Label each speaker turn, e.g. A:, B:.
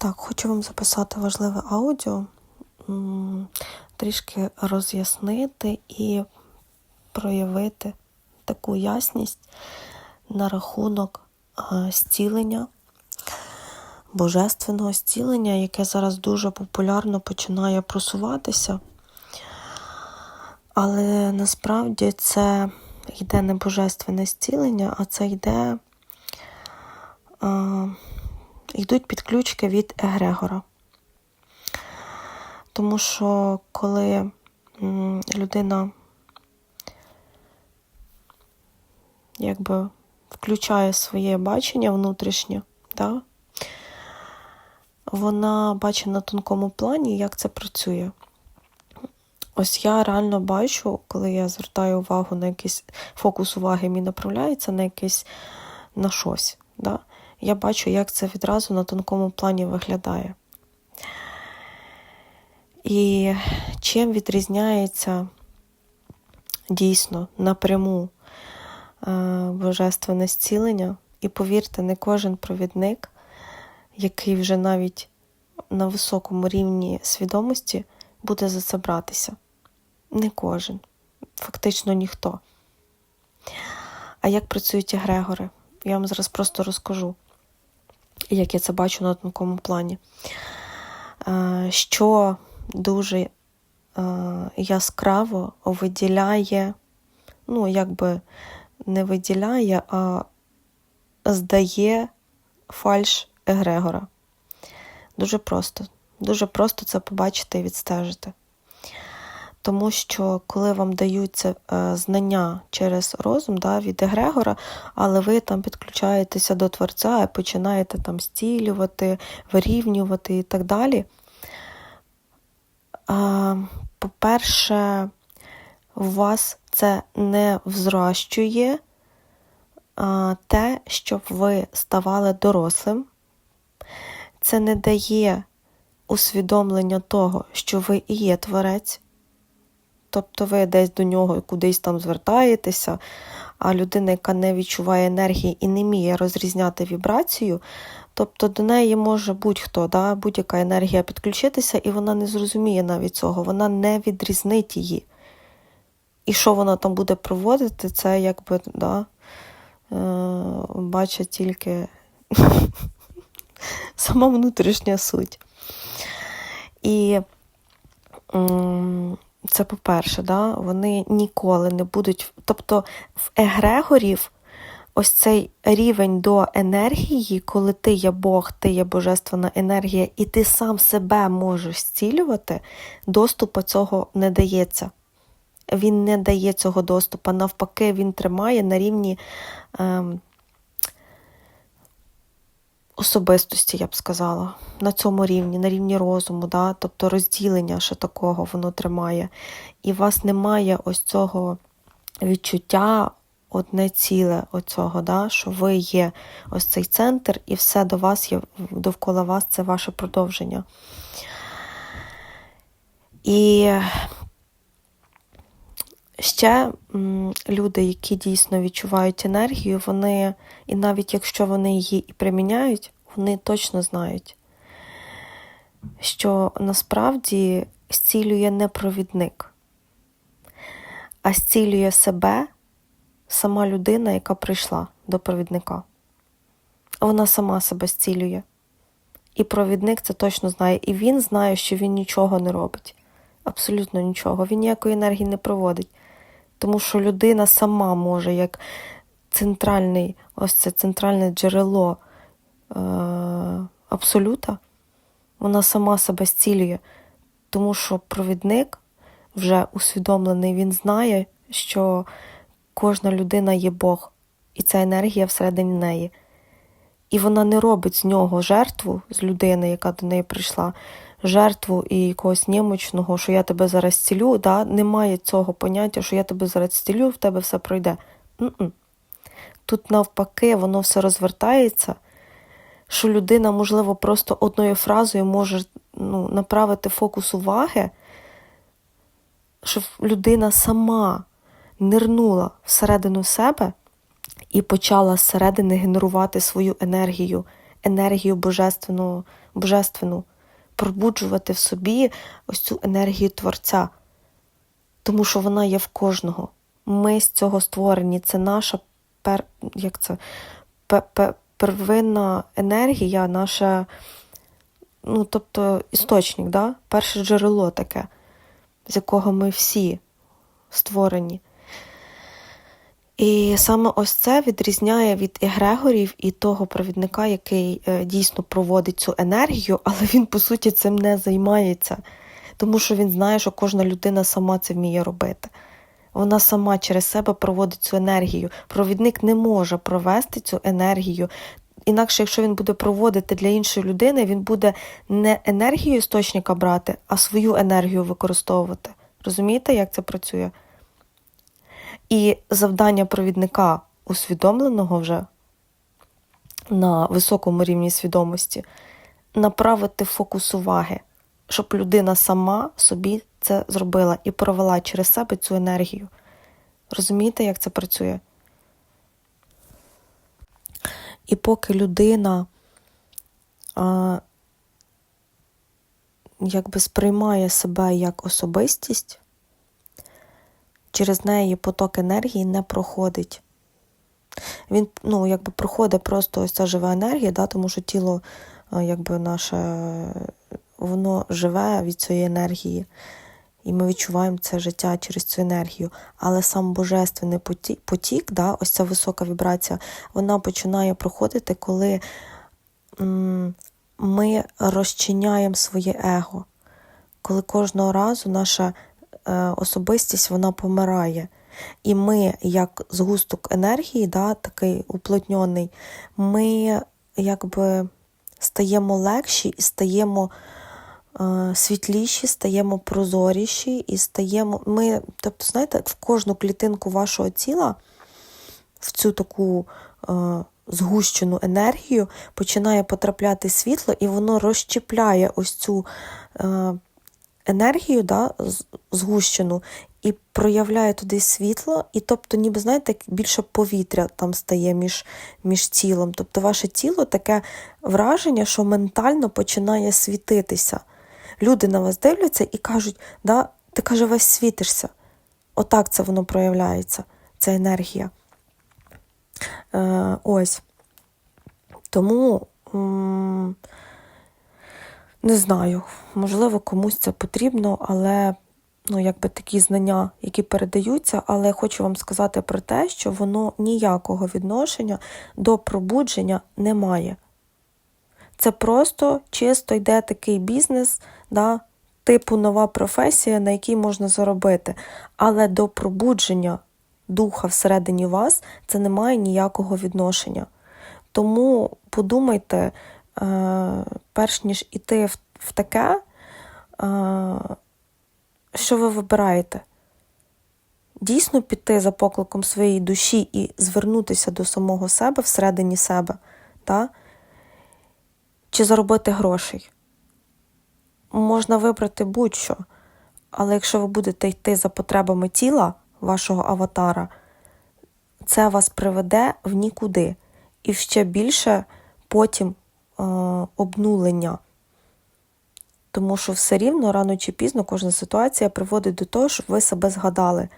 A: Так, хочу вам записати важливе аудіо, трішки роз'яснити і проявити таку ясність на рахунок зцілення, божественного зцілення, яке зараз дуже популярно починає просуватися. Але насправді це йде не божественне зцілення, а це йде. Йдуть підключки від Егрегора. Тому що коли людина якби включає своє бачення внутрішнє, да, вона бачить на тонкому плані, як це працює. Ось я реально бачу, коли я звертаю увагу на якийсь фокус уваги мій направляється на якийсь на щось. Да? Я бачу, як це відразу на тонкому плані виглядає. І чим відрізняється дійсно напряму е, божественне зцілення, і повірте, не кожен провідник, який вже навіть на високому рівні свідомості буде за це братися. Не кожен, фактично ніхто. А як працюють егрегори? Я вам зараз просто розкажу, як я це бачу на тонкому плані. Е, Що дуже е, яскраво виділяє, ну, якби не виділяє, а здає фальш егрегора. Дуже просто. Дуже просто це побачити і відстежити. Тому що коли вам даються е, знання через розум да, від егрегора, але ви там підключаєтеся до творця і починаєте там стілювати, вирівнювати і так далі. По-перше, у вас це не взращує те, щоб ви ставали дорослим. Це не дає усвідомлення того, що ви і є творець. Тобто ви десь до нього кудись там звертаєтеся, а людина, яка не відчуває енергії і не вміє розрізняти вібрацію, тобто до неї може будь-хто, да, будь-яка енергія підключитися, і вона не зрозуміє навіть цього, вона не відрізнить її. І що вона там буде проводити, це якби да, е, бачить тільки сама внутрішня суть. І це по-перше, да, вони ніколи не будуть. Тобто в егрегорів ось цей рівень до енергії, коли ти є Бог, ти є божественна енергія, і ти сам себе можеш зцілювати, доступу цього не дається. Він не дає цього доступу. Навпаки, він тримає на рівні ем, особистості, я б сказала, на цьому рівні, на рівні розуму, да? тобто розділення ще такого воно тримає. І у вас немає ось цього відчуття одне ціле, оцього, да? що ви є ось цей центр, і все до вас є довкола вас це ваше продовження. І ще люди, які дійсно відчувають енергію, вони, і навіть якщо вони її і приміняють, вони точно знають, що насправді зцілює не провідник, а зцілює себе сама людина, яка прийшла до провідника. Вона сама себе зцілює. І провідник це точно знає. І він знає, що він нічого не робить. Абсолютно нічого. Він ніякої енергії не проводить. Тому що людина сама може, як центральний, ось це центральне джерело е, абсолюта, вона сама себе зцілює. Тому що провідник вже усвідомлений, він знає, що кожна людина є Бог, і ця енергія всередині неї. І вона не робить з нього жертву з людини, яка до неї прийшла, жертву і якогось немочного, що я тебе зараз цілю. Да? Немає цього поняття, що я тебе зараз цілю, в тебе все пройде. Н-н. Тут навпаки, воно все розвертається, що людина, можливо, просто одною фразою може ну, направити фокус уваги, щоб людина сама нирнула всередину себе і почала зсередини генерувати свою енергію, енергію божественну, божественну, пробуджувати в собі ось цю енергію Творця, тому що вона є в кожного. Ми з цього створені. Це наша пер, як це, пе- пе- первинна енергія, наша, ну, тобто істочник, да? перше джерело таке, з якого ми всі створені. І саме ось це відрізняє від егрегорів і того провідника, який е, дійсно проводить цю енергію, але він, по суті, цим не займається, тому що він знає, що кожна людина сама це вміє робити. Вона сама через себе проводить цю енергію. Провідник не може провести цю енергію. Інакше, якщо він буде проводити для іншої людини, він буде не енергію істочника брати, а свою енергію використовувати. Розумієте, як це працює? І завдання провідника усвідомленого вже на високому рівні свідомості направити фокус уваги, щоб людина сама собі це зробила і провела через себе цю енергію. Розумієте, як це працює? І поки людина а, якби сприймає себе як особистість, через неї поток енергії не проходить. Він ну, якби проходить просто ось ця жива енергія, да, тому що тіло е, якби наше, воно живе від цієї енергії. І ми відчуваємо це життя через цю енергію. Але сам божественний потік, потік да, ось ця висока вібрація, вона починає проходити, коли м, ми розчиняємо своє его. Коли кожного разу наша особистість вона помирає. І ми, як згусток енергії, да, такий уплотньоний, ми якби стаємо легші і стаємо е, світліші, стаємо прозоріші і стаємо. Ми, тобто, знаєте, в кожну клітинку вашого тіла, в цю таку е, згущену енергію, починає потрапляти світло, і воно розщепляє ось цю. Е, енергію да, згущену і проявляє туди світло, і тобто, ніби знаєте, більше повітря там стає між, між тілом. Тобто ваше тіло таке враження, що ментально починає світитися. Люди на вас дивляться і кажуть, да, ти каже, весь світишся. Отак це воно проявляється, ця енергія. Е, ось. Тому. м, не знаю, можливо, комусь це потрібно, але ну, якби такі знання, які передаються, але хочу вам сказати про те, що воно ніякого відношення до пробудження не має. Це просто чисто йде такий бізнес, да, типу нова професія, на якій можна заробити. Але до пробудження духа всередині вас це не має ніякого відношення. Тому подумайте, перш ніж іти в, в таке, е, що ви вибираєте? Дійсно піти за покликом своєї душі і звернутися до самого себе всередині себе, та? чи заробити грошей? Можна вибрати будь-що, але якщо ви будете йти за потребами тіла вашого аватара, це вас приведе в нікуди і ще більше потім е, обнулення. Тому що все рівно рано чи пізно кожна ситуація приводить до того, щоб ви себе згадали.